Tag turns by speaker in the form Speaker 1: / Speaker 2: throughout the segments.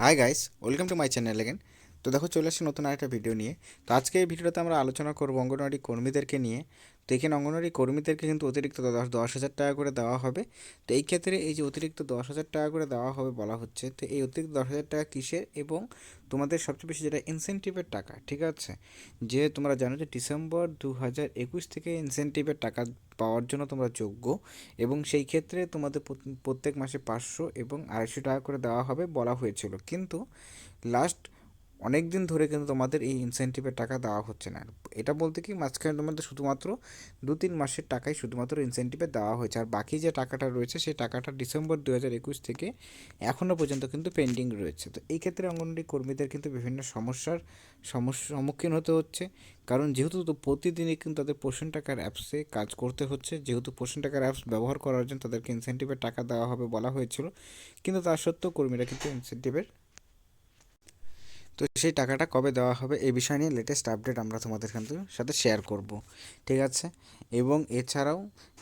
Speaker 1: hi guys welcome to my channel again তো দেখো চলে আসছি নতুন আরেকটা ভিডিও নিয়ে। তো আজকে এই ভিডিওতে আমরা আলোচনা করব অঙ্গনওয়াড়ি কর্মীদেরকে নিয়ে। তো এখানে অঙ্গনওয়াড়ি কর্মীদেরকে কিন্তু অতিরিক্ত দশ দশ হাজার টাকা করে দেওয়া হবে। তো এই ক্ষেত্রে এই যে অতিরিক্ত দশ হাজার টাকা করে দেওয়া হবে বলা হচ্ছে, তো এই অতিরিক্ত দশ হাজার টাকা কিসের এবং তোমাদের সবচেয়ে বেশি যেটা ইনসেন্টিভের টাকা, ঠিক আছে? যে তোমরা জানো যে ডিসেম্বর দু হাজার একুশ থেকে ইনসেন্টিভের টাকা পাওয়ার জন্য তোমরা যোগ্য এবং সেই ক্ষেত্রে তোমাদের প্রত্যেক মাসে পাঁচশো এবং আড়াইশো টাকা করে দেওয়া হবে বলা হয়েছিল। কিন্তু লাস্ট অনেক দিন ধরে কিন্তু তোমাদের এই ইনসেন্টিভের টাকা দেওয়া হচ্ছে না। এটা বলতে কি মাঝখানে তোমাদের শুধুমাত্র দু তিন মাসের টাকাই শুধুমাত্র ইনসেন্টিভে দেওয়া হয়েছে। আর বাকি যে টাকাটা রয়েছে, সেই টাকাটা ডিসেম্বর দু হাজার একুশ থেকে এখনও পর্যন্ত কিন্তু পেন্ডিং রয়েছে। তো এই ক্ষেত্রে অঙ্গনওয়াড়ি কর্মীদের কিন্তু বিভিন্ন সমস্যার সমস্যার সম্মুখীন হতে হচ্ছে। কারণ যেহেতু তো প্রতিদিনই কিন্তু তাদের পোষণ টাকার অ্যাপসে কাজ করতে হচ্ছে, যেহেতু পোষণ টাকার অ্যাপস ব্যবহার করার জন্য তাদেরকে ইনসেন্টিভের টাকা দেওয়া হবে বলা হয়েছিল। কিন্তু তা সত্ত্বেও কর্মীরা কিন্তু ইনসেন্টিভের তো সেই টাকাটা কবে দেওয়া হবে এই বিষয় নিয়ে লেটেস্ট আপডেট আমরা তোমাদের কিন্তু সাথে শেয়ার করব, ঠিক আছে? এবং এছাড়াও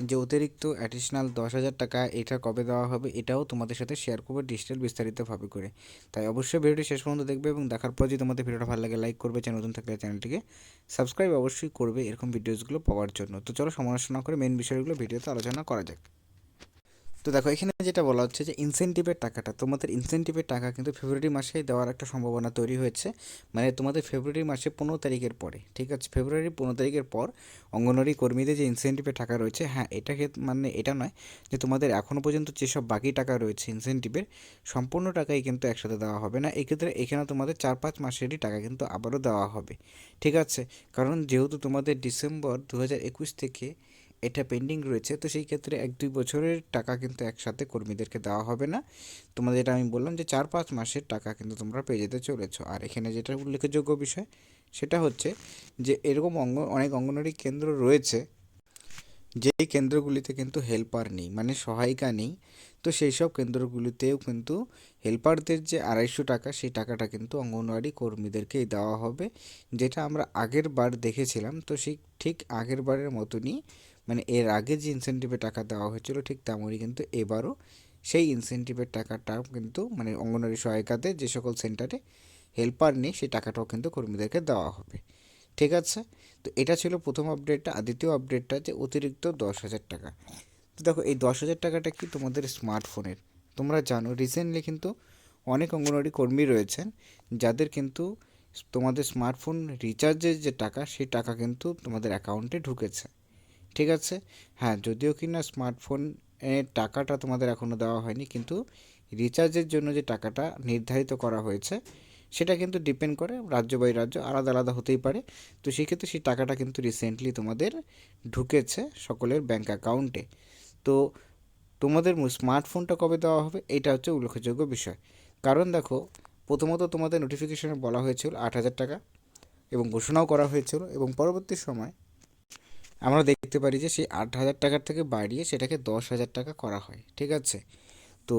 Speaker 1: যে অতিরিক্ত অ্যাডিশনাল দশ হাজার টাকা এটা কবে দেওয়া হবে এটাও তোমাদের সাথে শেয়ার করব ডিজিটাল বিস্তারিতভাবে করে। তাই অবশ্যই ভিডিওটি শেষ পর্যন্ত দেখবে এবং দেখার পর যদি তোমাদের ভিডিওটা ভালো লাগে লাইক করবে, চ্যানেল নতুন থাকলে চ্যানেলটিকে সাবস্ক্রাইব অবশ্যই করবে এরকম ভিডিওসগুলো পাওয়ার জন্য। তো চলো সমালোচনা করে মেন বিষয়গুলো ভিডিওতে আলোচনা করা যাক। তো দেখো, এখানে যেটা বলা হচ্ছে যে ইনসেন্টিভের টাকাটা, তোমাদের ইনসেন্টিভের টাকা কিন্তু ফেব্রুয়ারি মাসে দেওয়ার একটা সম্ভাবনা তৈরি হয়েছে। মানে তোমাদের ফেব্রুয়ারি মাসে পনেরো তারিখের পরে, ঠিক আছে? ফেব্রুয়ারি পনেরো তারিখের পর অঙ্গনওয়াড়ি কর্মীদের যে ইনসেন্টিভের টাকা রয়েছে হ্যাঁ এটাকে মানে এটা নয় যে তোমাদের এখনও পর্যন্ত যেসব বাকি টাকা রয়েছে ইনসেন্টিভের সম্পূর্ণ টাকাই কিন্তু একসাথে দেওয়া হবে না। এক্ষেত্রে এখানে তোমাদের চার পাঁচ মাসেরই টাকা কিন্তু আবারও দেওয়া হবে, ঠিক আছে? কারণ যেহেতু তোমাদের ডিসেম্বর দু হাজার একুশ থেকে এটা পেন্ডিং রয়েছে। তো সেই ক্ষেত্রে এক, দুই বছরের টাকা কিন্তু একসাথে কর্মীদেরকে দেওয়া হবে না। তোমাদের এটা আমি বললাম যে চার, পাঁচ মাসের টাকা কিন্তু তোমরা পেয়ে যেতে চলেছো। আর এখানে যেটা উল্লেখযোগ্য বিষয়, সেটা হচ্ছে যে এরকম অঙ্গ, অনেক অঙ্গনওয়াড়ি কেন্দ্র রয়েছে, যেই কেন্দ্রগুলিতে কিন্তু হেল্পার নেই মানে সহায়িকা নেই। তো সেই সব কেন্দ্রগুলিতেও কিন্তু হেল্পারদের যে আড়াইশো টাকা, সেই টাকাটা কিন্তু অঙ্গনওয়াড়ি কর্মীদেরকেই দেওয়া হবে। যেটা আমরা আগের বার দেখেছিলাম। তো সেই ঠিক আগের বারের মতনই মানে এর আগে যে ইনসেন্টিভের টাকা দেওয়া হয়েছিল ঠিক তেমনই কিন্তু এবারও সেই ইনসেন্টিভের টাকাটাও কিন্তু মানে অঙ্গনওয়াড়ি সহায়িকাতে যে সকল সেন্টারে হেল্পার নেই সেই টাকাটাও কিন্তু কর্মীদেরকে দেওয়া হবে। ঠিক আছে? তো এটা ছিল প্রথম আপডেটটা আর দ্বিতীয় আপডেটটা যে অতিরিক্ত দশ হাজার টাকা। তো দেখো, এই দশ হাজার টাকাটা কি তোমাদের স্মার্টফোনের তোমরা জানো রিসেন্টলি কিন্তু অনেক অঙ্গনওয়াড়ি কর্মী রয়েছেন যাদের কিন্তু তোমাদের স্মার্টফোন রিচার্জের যে টাকা, সেই টাকা কিন্তু তোমাদের অ্যাকাউন্টে ঢুকেছে। ঠিক আছে? হ্যাঁ যদিও কি না স্মার্টফোনের টাকাটা তোমাদের এখনও দেওয়া হয়নি, কিন্তু রিচার্জের জন্য যে টাকাটা নির্ধারিত করা হয়েছে, সেটা কিন্তু ডিপেন্ড করে রাজ্য বাই রাজ্য, আলাদা আলাদা হতেই পারে। তো সেক্ষেত্রে সেই টাকাটা কিন্তু রিসেন্টলি তোমাদের ঢুকেছে সকলের ব্যাঙ্ক অ্যাকাউন্টে তো তোমাদের স্মার্টফোনটা কবে দেওয়া হবে, এটা হচ্ছে উল্লেখযোগ্য বিষয়। কারণ দেখো, প্রথমত তোমাদের নোটিফিকেশনে বলা হয়েছিল আট হাজার টাকা এবং ঘোষণাও করা হয়েছিল এবং পরবর্তী সময় আমরা দেখতে পারি যে সেই আট হাজার টাকার থেকে বাড়িয়ে সেটাকে দশ হাজার টাকা করা হয়, ঠিক আছে? তো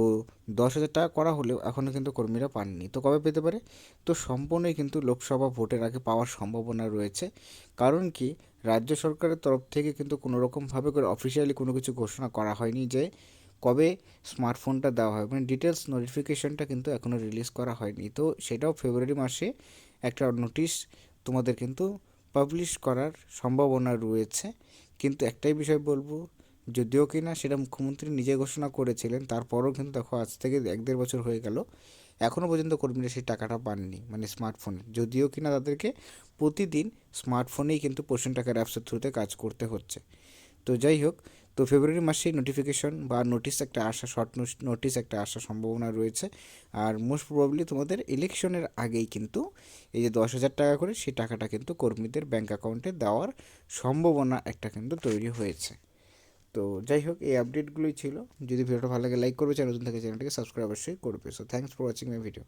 Speaker 1: দশ হাজার টাকা করা হলেও এখনও কিন্তু কর্মীরা পাননি। তো কবে পেতে পারে? তো সম্পূর্ণই কিন্তু লোকসভা ভোটের আগে পাওয়ার সম্ভাবনা রয়েছে। কারণ কি? রাজ্য সরকারের তরফ থেকে কিন্তু কোনো রকমভাবে করে অফিসিয়ালি কোনো কিছু ঘোষণা করা হয়নি যে কবে স্মার্টফোনটা দেওয়া হয় মানে ডিটেলস নোটিফিকেশনটা কিন্তু এখনও রিলিজ করা হয়নি। তো সেটাও ফেব্রুয়ারি মাসে একটা নোটিশ তোমাদের কিন্তু পাবলিশ করার সম্ভাবনা রয়েছে। কিন্তু একটাই বিষয় বলব, যদিও কি না সেটা মুখ্যমন্ত্রী নিজে ঘোষণা করেছিলেন, তারপরও কিন্তু দেখো আজ থেকে এক দেড় বছর হয়ে গেল এখনও পর্যন্ত কর্মীরা সেই টাকাটা পাননি মানে স্মার্টফোনে যদিও কি না তাদেরকে প্রতিদিন স্মার্টফোনেই কিন্তু পোষণ টাকার অ্যাপসের থ্রুতে কাজ করতে হচ্ছে। তো যাই হোক, তো ফেব্রুয়ারি মাসে নোটিফিকেশন বা নোটিশ একটা আসা শর্ট নোটিশ একটা আসার সম্ভাবনা রয়েছে। আর মোস্ট প্রবাবলি তোমাদের ইলেকশনের আগেই কিন্তু এই যে দশ হাজার টাকা করে সেই টাকাটা কিন্তু কর্মীদের ব্যাঙ্ক অ্যাকাউন্টে দেওয়ার সম্ভাবনা একটা কিন্তু তৈরি হয়েছে। তো যাই হোক, এই আপডেটগুলোই ছিল। যদি ভিডিওটা ভালো লাগে লাইক করবে, চ্যানেল নতুন থাকে, চ্যানেলটাকে সাবস্ক্রাইব অবশ্যই করবে। So thanks for watching my video